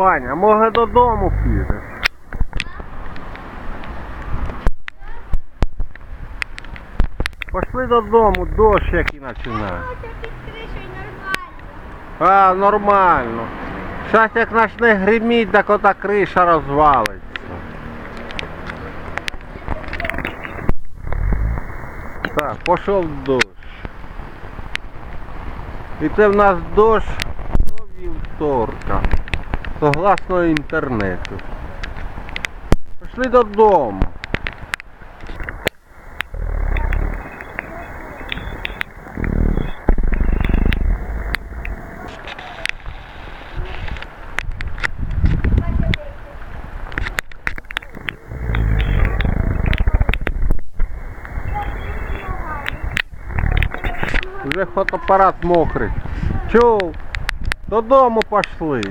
Ваня, може додому підеш? Пошли додому, дощ який починає. Кришею нормально. А, нормально. Щас як почне гриміть, так ота криша розвалиться. Так, пішов дощ. І це в нас дощ до вівторка. Согласно інтернету. Пішли додому. Вже фотоапарат мокрий. Чув? Додому пішли.